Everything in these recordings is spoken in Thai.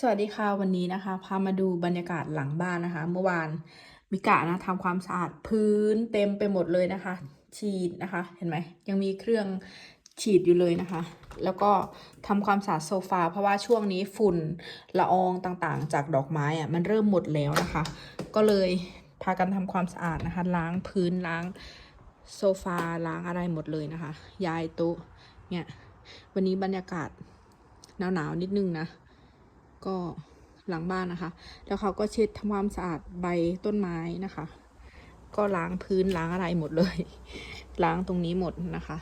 สวัสดีค่ะวันนี้นะคะ พามาดูบรรยากาศหลังบ้านนะคะ เมื่อวานมิกะนะทำความสะอาดพื้นเต็มไปหมดเลยนะคะ ฉีดนะคะ เห็นไหมยังมีเครื่องฉีดอยู่เลยนะคะ แล้วก็ทำความสะอาดโซฟาเพราะว่าช่วงนี้ฝุ่นละอองต่างๆ จากดอกไม้อะมันเริ่มหมดแล้วนะคะ ก็เลยพากันทำความสะอาดนะคะ ล้างพื้นล้างโซฟาล้างอะไรหมดเลยนะคะย้ายโต๊ะเนี่ยวันนี้บรรยากาศหนาวๆนิดนึงนะ ก็หลังบ้านนะคะ แล้วเขาก็เช็ดทำความสะอาดใบต้นไม้นะคะ ก็ล้างพื้นล้างอะไรหมดเลย ล้างตรงนี้หมดนะคะ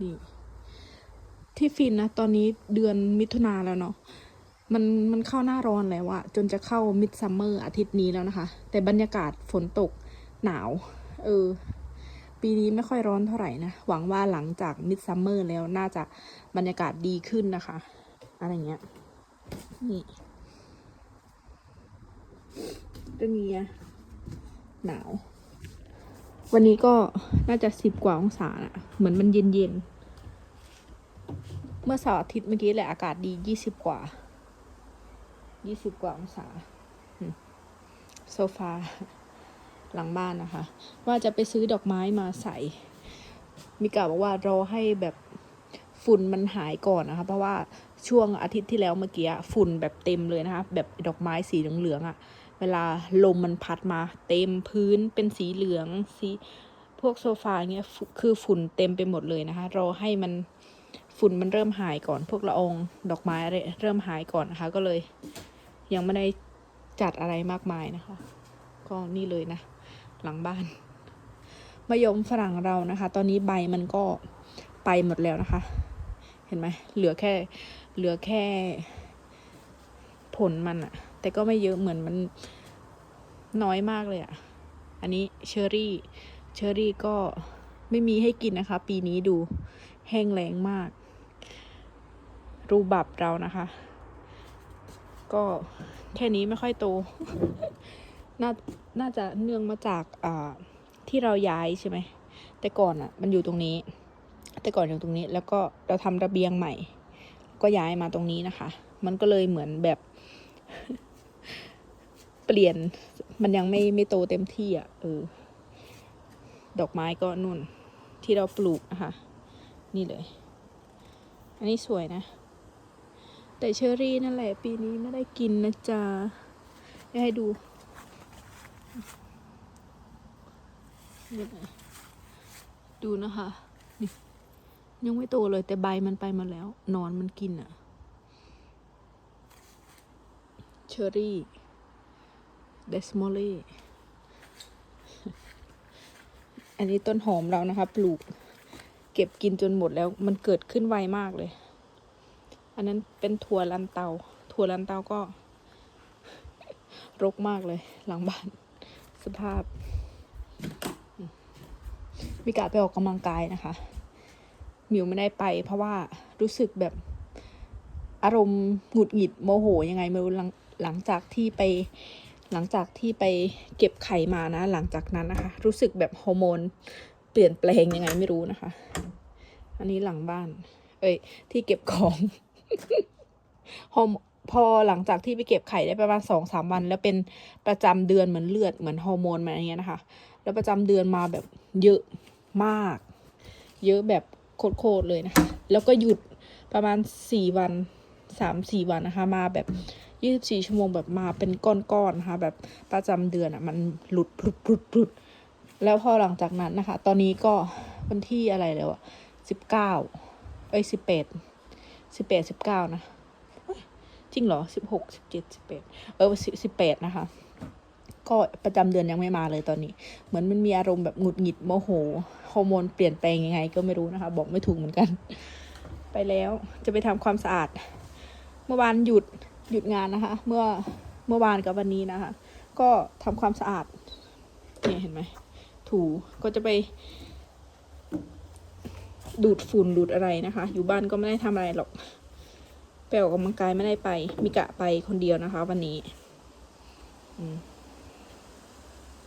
นี่ ที่ฟินนะ ตอนนี้เดือนมิถุนาแล้วเนาะมันมันเข้าหน้าร้อนแล้วอะจนจะเข้ามิดซัมเมอร์อาทิตย์นี้แล้วนะคะ แต่บรรยากาศฝนตกหนาว เออ ปีนี้ไม่ค่อยร้อนเท่าไหร่นะ หวังว่าหลังจากมิดซัมเมอร์แล้วน่าจะบรรยากาศดีขึ้นนะคะ อะไรเงี้ย นี่เรื่องนี้อะหนาว วันนี้ก็น่าจะสิบกว่าองศาน่ะเหมือนมันเย็นเย็น เมื่อเสาร์อาทิตย์เมื่อกี้แหละอากาศดียี่สิบกว่า ยี่สิบกว่าองศา โซฟาหลังบ้านนะคะ ว่าจะไปซื้อดอกไม้มาใส่มิกาบอกว่ารอให้แบบฝุ่นมันหายก่อนนะคะ เพราะว่า ช่วงอาทิตย์ที่แล้วเมื่อกี้ฝุ่นแบบเต็มเลยนะคะ แบบดอกไม้สีเหลืองๆอะ่ะ เวลาลมมันพัดมา เต็มพื้นเป็นสีเหลืองสีพวกโซฟาเงี้ยคือฝุ่นเต็มไปหมดเลยนะคะ รอให้มันฝุ่นมันเริ่มหายก่อน พวกละอองดอกไม้อะไรเริ่มหายก่อนนะคะ ก็เลย ยังไม่ได้จัดอะไรมากมายนะคะ ก็นี่เลยนะ หลังบ้านมะยมฝรั่งเรานะคะ ตอนนี้ใบมันก็ไปหมดแล้วนะคะ เห็นไหมเหลือแค่ เหลือแค่ผลมันอะแต่ก็ไม่เยอะเหมือนมันน้อยมากเลยอะอันนี้เชอรี่ เชอรี่ก็ไม่มีให้กินนะคะ ปีนี้ดูแห้งแล้งมาก รูบับเรานะคะ ก็แค่นี้ไม่ค่อยโต น่า น่าจะเนื่องมาจาก อ่า ที่เราย้ายใช่ไหม แต่ก่อนอะ่ะ มันอยู่ตรงนี้ แต่ก่อนอยู่ตรงนี้ แล้วก็เราทำระเบียงใหม่ ก็ย้ายมาตรงนี้นะคะ มันก็เลยเหมือนแบบ เปลี่ยนมันยังไม่ไม่โตเต็มที่อะ่ะเออ ดอกไม้ก็นุ่น ที่เราปลูกนะคะ นี่เลย อันนี้สวยนะ แต่เชอรี่นั่นแหละ ปีนี้ไม่ได้กินนะจ๊ะจะให้ดูดูนะคะนี่ ยังไม่โตเลยแต่ใบมันไปมาแล้ว นอนมันกินอะเชอรี่เดสมอลลี่อันนี้ต้นหอมเรานะคะ ปลูก เก็บกินจนหมดแล้วมันเกิดขึ้นไวมากเลย อันนั้นเป็นถั่วลันเตา ถั่วลันเตาก็ รกมากเลย หลังบ้าน สภาพมิกะไปออกกำลังกายนะคะ มิวไม่ได้ไป เพราะว่ารู้สึกแบบอารมณ์หงุดหงิดโมโหยังไงไม่รู้หลังหลังจากที่ไป หลังจากที่ไปเก็บไข่มานะ หลังจากนั้นนะคะ รู้สึกแบบฮอร์โมนเปลี่ยนแปลงยังไงไม่รู้นะคะ อันนี้หลังบ้าน เอ้ย ที่เก็บของฮอร์พอหลังจากที่ไปเก็บไข่ได้ประมาณสองสามวัน แล้วเป็นประจำเดือนเหมือนเลือดเหมือนฮอร์โมนมาอย่างเงี้ยนะคะ แล้วประจำเดือนมาแบบเยอะมาก เยอะแบบ โคตรๆเลยนะคะ แล้วก็หยุดประมาณสี่วันสามสี่วันนะคะ มาแบบยี่สิบสี่ชั่วโมงแบบมาเป็นก้อนๆนะคะ แบบประจำเดือนอะ่ะมันหลุดพรุดพรุดพรุดแล้วพอหลังจากนั้นนะคะ ตอนนี้ก็วันที่อะไรแล้วอะสิบเก้าเอ้ยสิบแปดสิบแปดสิบเก้านะจริงเหรอสิบหกสิบเจ็ดสิบแปดเออสิบแปดนะคะ ก็ประจำเดือนยังไม่มาเลยตอนนี้ เหมือนมันมีอารมณ์แบบหงุดหงิดโมโหฮอร์โมนเปลี่ยนแปลงยังไง ก็ไม่รู้นะคะ บอกไม่ถูกเหมือนกัน ไปแล้วจะไปทำความสะอาด เมื่อวานหยุดหยุดงานนะคะ เมื่อเมื่อวานกับวันนี้นะคะ ก็ทำความสะอาดเนี่ยเห็นไหมถูก็จะไป ดูดฝุ่นดูดอะไรนะคะ อยู่บ้านก็ไม่ได้ทำอะไรหรอกไปออกกำลังกายไม่ได้ไปมิกะไปคนเดียวนะคะ วันนี้ อืม